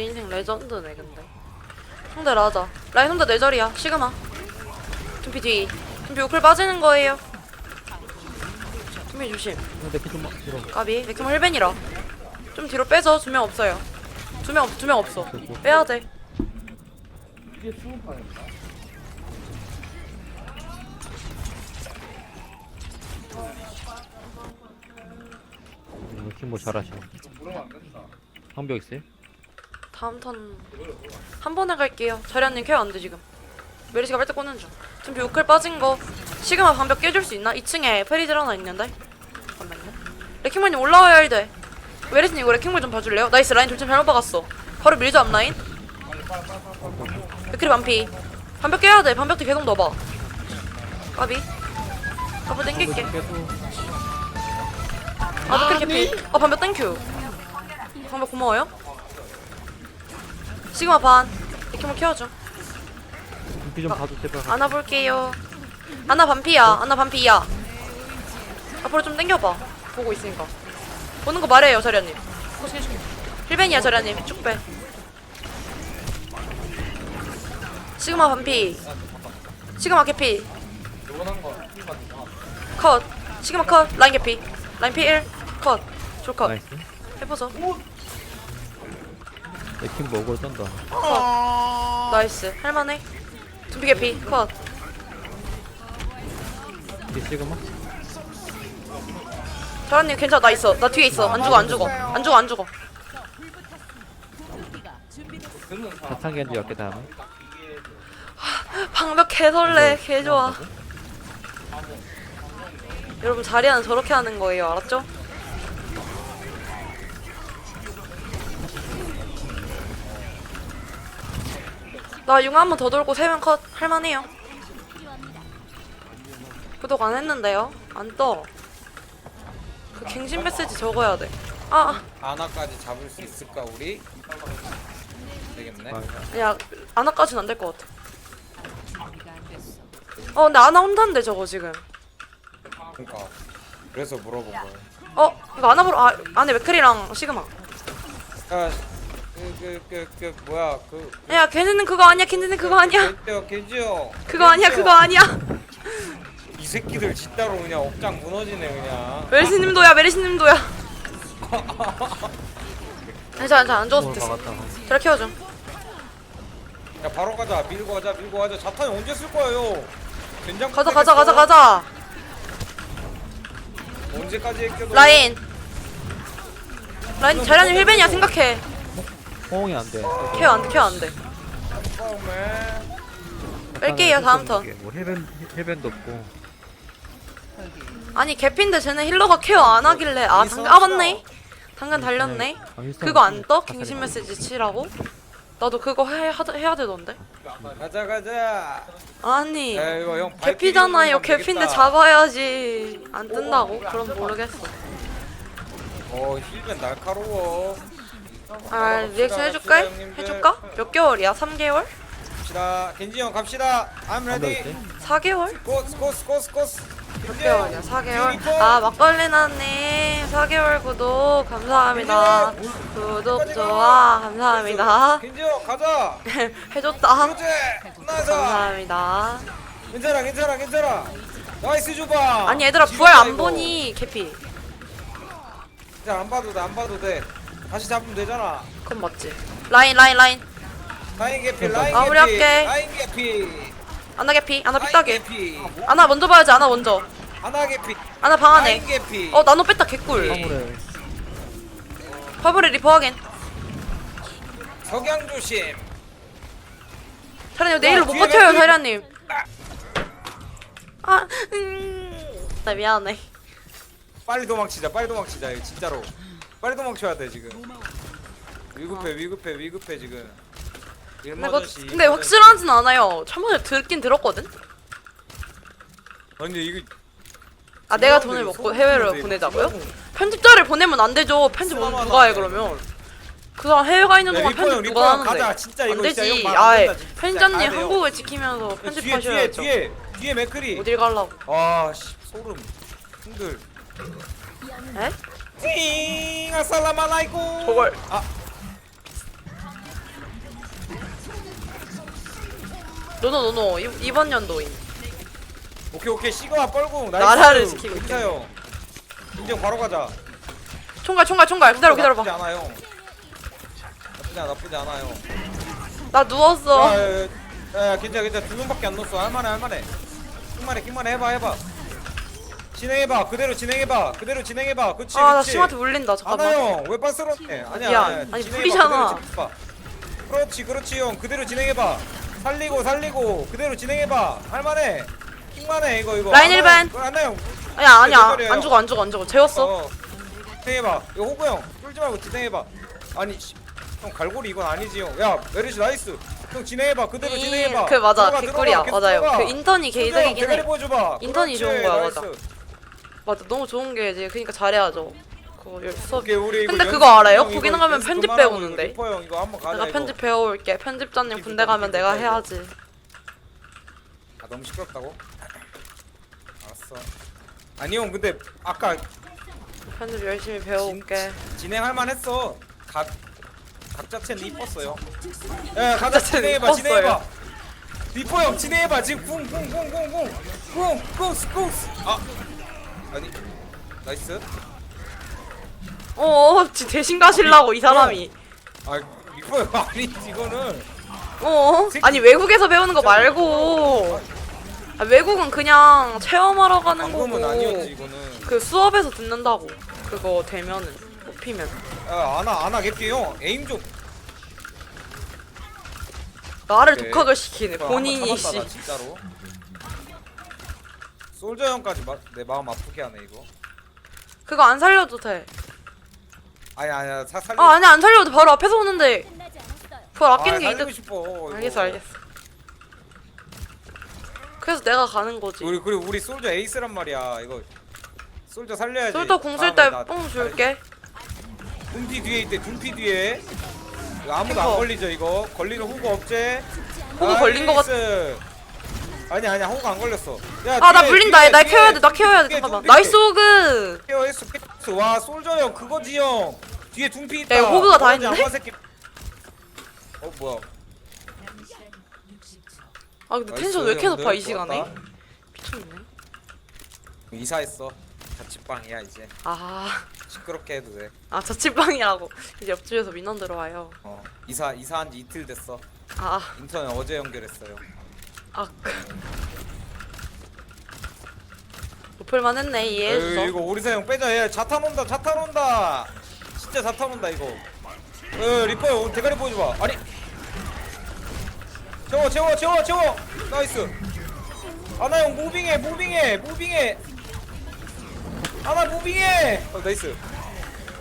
내 인생 레전드네 근데. 상대 라자 라인 혼자 내 자리야. 시그마. 둠피 뒤. 둠피 우클 빠지는 거예요. 둠피 조심. 내키좀 들어. 까비. 맥힘 헬벤이라. 좀 뒤로 빼서 두 명 없어요. 두 명 두 명 없어. 빼야 돼. 팀뭐 잘하시네. 방벽 있어요? 다음 턴한 번에 갈게요. 자리안님 케어 안 돼 지금. 메리시가 빨대 꽂는 중. 둠피 우클 빠진 거 시그마 반벽 깨줄 수 있나? 2층에 페리들 하나 있는데? 잠깐만요. 레킹볼님 올라와야 할돼 메리스님 이거 레킹볼 좀 봐줄래요? 나이스 라인 돌진 잘못 박았어. 바로 밀죠 앞 라인. 맥크리 반피. 반벽 깨야 돼. 반벽도 계속 넣어봐. 까비. 앞으로 땡길게. 아 맥크리 캐피 아 반벽 땡큐. 반벽 고마워요 시그마 반. 레킹볼 케어줘. 눈피 좀 봐줘 제발. 안아 볼게요. 아나 반피야 아나 반피야. 앞으로 좀 당겨봐. 보고 있으니까. 보는 거 말해요 호신해줄게 힐벤이야 자리아님. 쭉 빼. 시그마 반피. 시그마 개피. 컷. 시그마 컷. 라인 개피. 라인 피 1컷. 줄컷. 나이스. 해보자 내팀 먹으러 쩐다. 나이스. 할만해? 둠비 개피. 컷. 이게 시그마? 자라님 괜찮아. 나 있어. 나 뒤에 있어. 안 죽어 안 죽어. 안 죽어 안 죽어. 자창겐지 몇개 다음에? 방벽 개설레. 개 좋아. 여러분 자리하는 저렇게 하는 거예요. 알았죠? 나 융 한 번 더 돌고 세면 컷 할만해요 구독 안 했는데요? 안 떠 그 갱신 메시지 적어야 돼 아, 아나까지 잡을 수 있을까 우리? 되겠네. 아, 야 아나까지는 안 될 것 같아 어 근데 아나 혼자인데 저거 지금 그러니까 그래서 물어본 거야. 어 이거 아나 보러 아 안에 맥클이랑 시그마 야 그그그 그, 그, 뭐야 그야 걔네는 그거 아니야 걔네는 그거 아니야. 겐지요 겐지요. 그거 아니야 그거 아니야. 이 새끼들 진짜로 그냥 억장 무너지네 그냥. 메리시님도야 메리시님도야. 괜찮아 괜찮아 안 죽었을 어, 때 막았다. 저래 키워줘. 야 바로 가자. 밀고 가자 밀고 가자. 자탄이 언제 쓸 거예요? 된장 가자 가자 가자 가자. 언제까지 했겨도 라인. 라인 자리하는 힐벤이야 생각해 호응이 안 돼. 케어 안 돼 케어 안돼 처음에 뺄게요, 다음 턴. 뭐 헬벤 헬벤도 없고. 아니 개핀데 쟤네 힐러가 케어 안 하길래 아 당근 아 맞네 당근 달렸네 아, 힐스턴 그거 안 떠? 갱신 봐. 메시지 치라고? 나도 그거 해, 하, 해야 되던데 가자 가자. 아니 야 이거 형 개피잖아요 개피인데 되겠다. 잡아야지 안 뜬다고? 그럼 모르겠어 어 힐벤 날카로워. 아 리액션 해줄까? 해줄까? 몇 개월이야? 3개월? 갑시다 겐지 형 갑시다. I'm ready. 있어요? 4개월? 고스 고스 고스 고스. 몇 개월이야? 4개월? 아 막걸리 나님 4개월 구독 감사합니다 구독 좋아 감사합니다 겐지 형 가자. 해줬다 그렇지. 나이스. 감사합니다 괜찮아 괜찮아 괜찮아. 나이스 주방. 아니 얘들아 부활 안. 보니 개피 자, 안 봐도 돼, 안 봐도 돼. 다시 잡으면 되잖아. 그건 맞지. 라인 라인 라인. 라인 개피, 라인 아, 우리 개피, 할게. 라인 개피, 아나 개피 아나 라인 삐딱해. 개피, 아나 먼저 봐야지 아나 먼저. 하나 개피, 아나 방 안에. 라인 개피. 어 나노 뺐다 개꿀. 화물에. 화물에 리퍼 확인. 석양 조심. 차라리 내일로 못 뒤에 버텨요 맥주. 사리아님. 아, 음, 나 미안해. 빨리 도망치자, 빨리 도망치자, 이거 진짜로. 빨리 도망쳐야 돼 지금. 위급해, 위급해, 위급해 지금. 근데, 그, 일머전시. 근데 확실하진 않아요 처음에 듣긴 들었거든 아니 이거 아 내가 돈을 먹고 해외로 보내자고요? 편집자를 보내면 안 되죠 편집 쓰나마나 누가 해 해. 그러면 그 사람 해외 가 있는 야, 동안 형, 편집 리퍼 누가 형 가자. 하는데 진짜 안 이거 진짜 되지 이거 말안 아예 된다, 진짜. 편집자님 가야 돼요. 한국을 지키면서 뒤에, 뒤에, 편집하셔야죠 뒤에, 뒤에 맥크리. 어딜 갈라고 아, 씨, 소름. 힘들. 에? 띵 아살라말라이고 초월 아. 노노노노. 이번 연도인. 오케이 오케이. 시그마 뻘궁 나이스. 나라를 지키고 있어요. 인정 바로 가자. 총괄 총괄 총괄. 기다려 기다려봐. 않아요. 나쁘지 않아 나쁘지 않아요. 나 누웠어. 야야야 괜찮아 괜찮아. 두 명밖에 안 넣었어. 할만해 할만해. 킹만해 킹만해. 해봐 해봐. 진행해봐 그대로 진행해봐 그대로 진행해봐 그치 아 나 그치 심한테 물린다 잠깐만 아나형 왜 빤스럽네 아니야 미안. 아니, 진행해봐, 불이잖아. 그대로 진행해봐. 그렇지 그렇지 형 그대로 진행해봐 살리고 살리고 그대로 진행해봐 할만해 킹만해 이거 이거 라인 형, 일반. 아나 형 아니야 아니야. 안 죽어 안 죽어 안 죽어 재웠어 어. 진행해봐. 이거 호구 형 쫄지 말고 진행해봐. 아니 씨, 형 갈고리 이건 아니지 형. 야 메르시 나이스. 형 진행해봐. 그대로 이- 진행해봐. 그 맞아 들어가, 개꿀이야 들어가, 맞아요 들어가. 그 인턴이 형 개이득이긴 해 보여줘봐. 인턴이 그렇지, 좋은 거야, 나이스. 맞아. 너무 좋은 게 이제 그니까 잘해야죠 그거 여- 수업 오케이, 우리 이거 근데 연습 그거 알아요? 형 이거 거기는 가면 연습 편집 그만하고 배우는데. 이거 리퍼 형 이거 한번 가자. 내가 이거. 편집 배워올게 편집자님 군대 가면 내가 해야지 아 너무 시끄럽다고? 알았어. 아니 형 근데 아까 편집 열심히 배워올게 진행할 만했어. 각 각자체는 이뻤어요. 야, 가자 각자체는 진행해봐, 이뻤어요. 진행해봐. 리퍼 형 진행해봐. 지금 쿵쿵쿵쿵쿵쿵쿵쿵쿵 아, 아니, 나이스. 어지 대신 가실라고 이 사람이 아, 형 아니지 이거는. 어 아니 외국에서 배우는 거 말고 아, 외국은 그냥 체험하러 가는 방금은 거고 아니었지 이거는. 그 수업에서 듣는다고 그거 되면은 뽑히면 야, 아나 아나 개피 형 에임 좀. 나를 오케이. 독학을 시키네 한번 본인이 나씨 진짜로. 솔저 형까지 마, 내 마음 아프게 하네 이거. 그거 안 살려도 돼. 아니 아니야 사 살리. 아 아니 안 살려도 바로 앞에서 오는데 그걸 아끼는 게 이득. 싶어. 알겠어 알겠어. 그래서 내가 가는 거지. 우리 그리고 우리 솔저 에이스란 말이야. 이거 솔저 살려야지. 솔더 궁쓸 다음에 때 나- 뽕 줄게. 둠피 뒤에 있대. 둠피 뒤에. 이거 아무도 안. 걸리죠 이거. 걸리는 호구 없제. 호구 걸린 거 같- 나이스. 아니 아니야 호구 안 걸렸어. 야, 아 나 뒤에, 물린다. 뒤에, 나 뒤에. 케어야 돼. 나 케어야 돼. 뒤에 잠깐만. 나이스 호그. 케어 했어 케어 했어. 와 솔저 형 그거지 형. 뒤에 둠피 있다. 야, 이거 호구가 다 그거지, 했는데? 악마 새끼. 어 뭐야? 아 근데 나이스, 텐션 왜 이렇게 높아 이. 시간에? 좋았다. 미쳤네. 이사했어. 자취방이야 이제. 아, 시끄럽게 해도 돼. 아 자취방이라고 이제 옆집에서 민원 들어와요. 어 이사 이사한 지 이틀 됐어. 아, 인터넷 어제 연결했어요. 아. 높을만 했네 에이, 이해해줘서. 이거 오리사 형 빼자. 얘 자탄 온다. 자탄 온다. 진짜 자탄 온다 이거. 에 리퍼 형 대가리 보여줘봐. 아니. 채워 채워 채워 채워. 나이스. 아나 형 무빙해 무빙해 무빙해. 아나 무빙해. 어 나이스.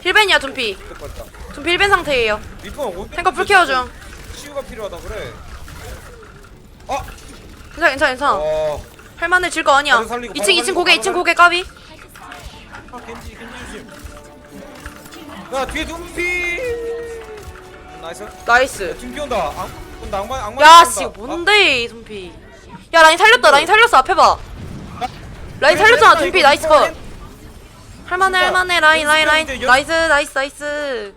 힐벤이야 둠피. 됐다. 둠피 힐벤 상태예요. 리퍼 어디? 탱커 풀 케어 중. 치유가 필요하다 그래. 아. 괜찮아 괜찮아 괜찮아. 어. 할만해 질 거 아니야. 바로 살리고, 2층 바로 2층 살리고, 고개 바로 2층 고개 까비. 아 겐지 겐지 조심. 야 뒤에 둠피. 나이스. 나이스. 둠피 온다. 악 온다 악마 악마. 야, 온다. 씨, 뭔데, 이 둠피. 야, 라인 살렸다, 라인 살렸어, 앞에 봐. 라인 살렸잖아, 둠피, 나이스 컷. 할만해, 할만해, 라인, 라인, 라인. 나이스, 나이스, 나이스.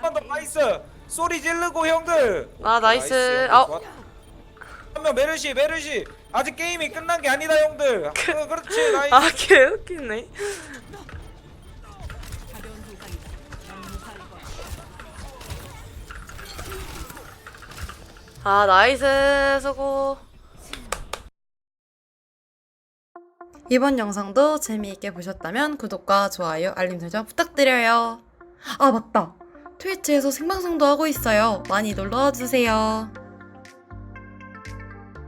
한번 더 나이스. 소리 지르고 형들. 아, 나이스. 아, 좋았다. 한 명 메르시 메르시 아직 게임이 끝난 게 아니다 형들. 어, 그렇지 나이스. 아, 개 웃기네. 아, 나이스, 수고. 이번 영상도 재미있게 보셨다면 구독과 좋아요, 알림 설정 부탁드려요. 아, 맞다. 트위치에서 생방송도 하고 있어요. 많이 놀러와 주세요.